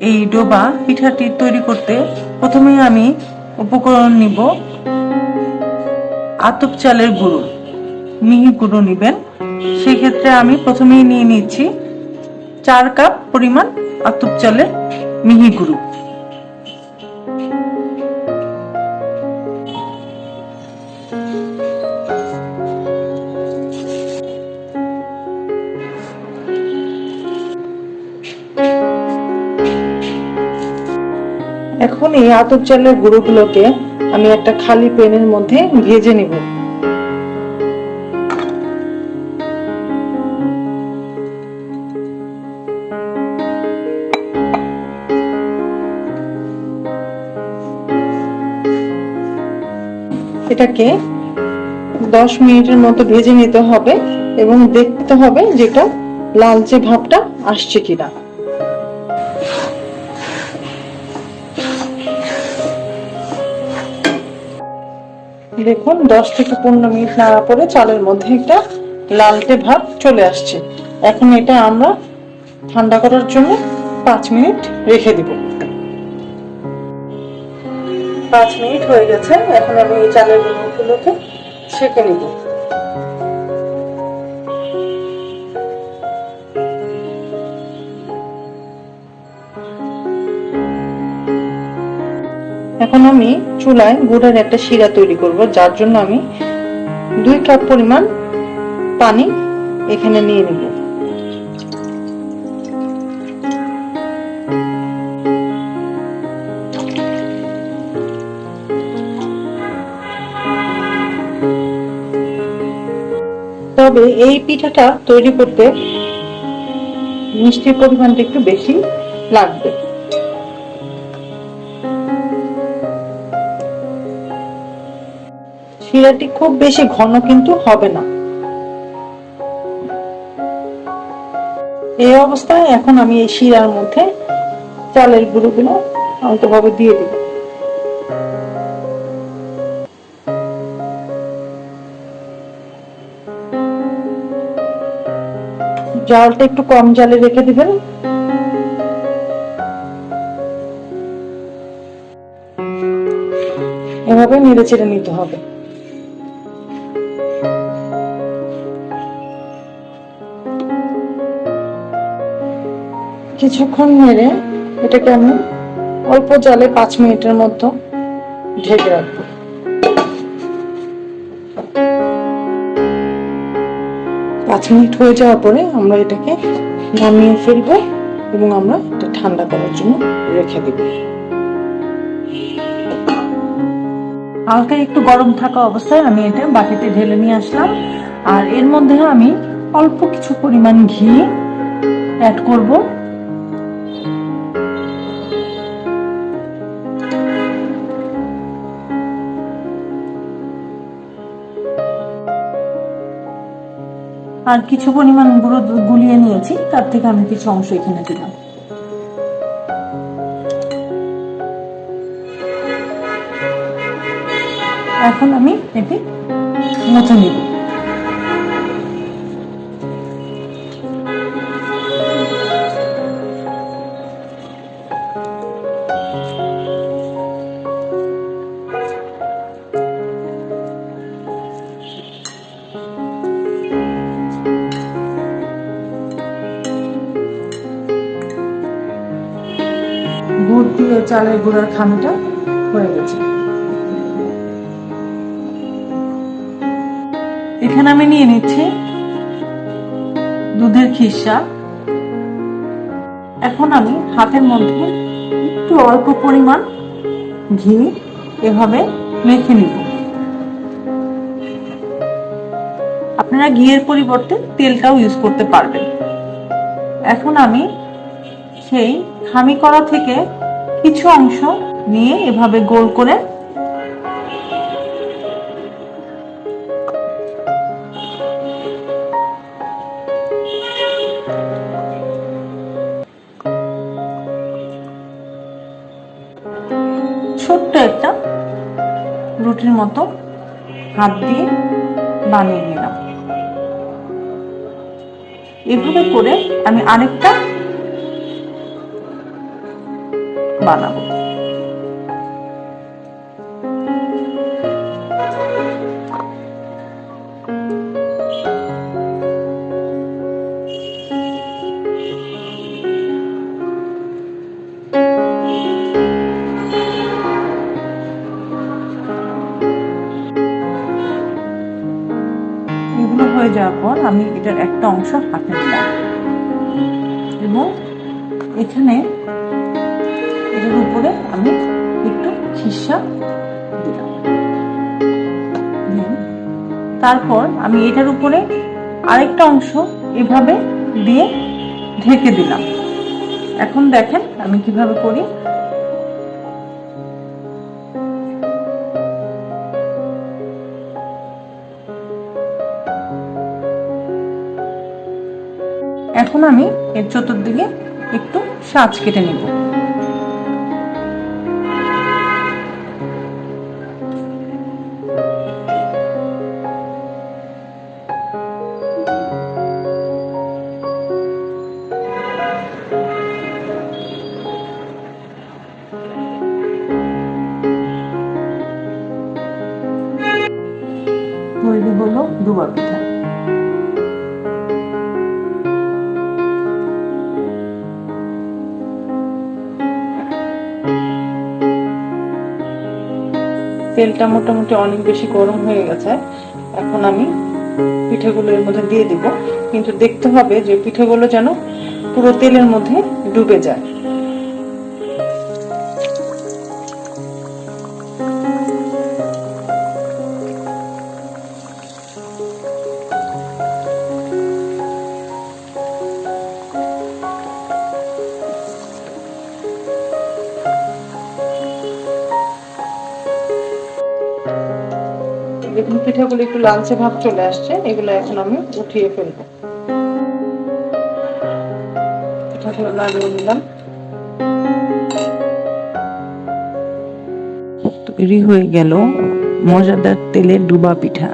এই ডোবা পিঠাটি তৈরি করতে প্রথমে আমি উপকরণ নিব আতপ চালের গুঁড়ো। মিহি গুঁড়ো নেবেন। সেক্ষেত্রে আমি প্রথমেই নিয়ে নিচ্ছি চার কাপ পরিমাণ আতপ চালের মিহি গুঁড়ো। এখন এই আতপ চালের গুঁড়োগুলোকে আমি একটা খালি প্যানের মধ্যে ভেজে নিব। এটাকে দশ মিনিটের মতো ভেজে নিতে হবে এবং দেখতে হবে যেটা লালচে ভাবটা আসছে কিনা। দেখুন, দশ থেকে পনেরো মিনিট নাড়া পরে চালের মধ্যে একটা লালটে ভাব চলে আসছে। এখন এটা আমরা ঠান্ডা করার জন্য পাঁচ মিনিট রেখে দিব। পাঁচ মিনিট হয়ে গেছে, এখন আমি এই চালের গুঁড়োগুলোকে ছেঁকে নিব। এখন আমি চুলায় গুড়ের একটা শিরা তৈরি করব, যার জন্য আমি দুই কাপ পরিমাণ পানি এখানে নিয়ে নিব। তবে এই পিঠাটা তৈরি করতে মিষ্টির পরিমাণটা একটু বেশি লাগবে। শিরাটি খুব বেশি ঘন কিন্তু হবে না। এই অবস্থায় এখন আমি এই শিরার মধ্যে চালের গুঁড়োগুলো অল্পভাবে দিয়ে দিব। জালটা একটু কম জালে রেখে দিবেন। এভাবে নেড়ে চেড়ে নিতে হবে। কিছুক্ষণ নেড়ে এটাকে আমি অল্প জলে পাঁচ মিনিটের মতো ঢেকে রাখব। পাঁচ মিনিট হয়ে যাওয়ার পরে আমরা এটাকে নামিয়ে ফেলব এবং আমরা এটা ঠান্ডা করার জন্য রেখে দেব। হালকা একটু গরম থাকা অবস্থায় আমি এটা বাটিতে ঢেলে নিয়ে আসলাম। আর এর মধ্যে আমি অল্প কিছু পরিমাণ ঘি অ্যাড করব। আর কিছু পরিমাণ গুঁড়ো দুধ গুলিয়ে নিয়েছি, তার থেকে আমি কিছু অংশ এখানে দিলাম। এখন আমি এটি মুছে নিব। দিয়ে চালের গুঁড়ার খামিটা হয়ে গেছে। এখানে আমি নিয়ে নিচ্ছি দুধের খিসা। এখন আমি হাতের মধ্যে একটু অল্প পরিমাণ ঘি এভাবে মেখে নিব। আপনারা ঘিয়ের পরিবর্তে তেলটাও ইউজ করতে পারবেন। এখন আমি সেই খামি করা থেকে কিছু অংশ নিয়ে এভাবে গোল করে ছোট্ট একটা রুটির মতো হাত দিয়ে বানিয়ে নিলাম। এভাবে করে আমি আরেকটা বানাবো। হয়ে যাওয়ার পর আমি এটার একটা অংশ হাতে নিলাম। এবং এখানে এটার উপরে আমি একটু খিসা দিলাম তারপর আমি এটার উপরে আরেকটা অংশ এভাবে দিয়ে ঢেকে দিলাম। এখন দেখেন আমি কীভাবে করি। এখন আমি এর চতুর্দিকে একটু সাজ কেটে নিব। তেলটা মোটামুটি অনেক বেশি গরম হয়ে গেছে। এখন আমি পিঠেগুলো এর মধ্যে দিয়ে দিব। কিন্তু দেখতে হবে যে পিঠেগুলো যেন পুরো তেলের মধ্যে ডুবে যায়। পিঠাগুলো একটু লালচে ভাব চলে আসছে, এগুলো এখন আমি উঠিয়ে ফেলব। পিঠাগুলো তৈরি হয়ে গেল মজাদার তেলের ডুবা পিঠা।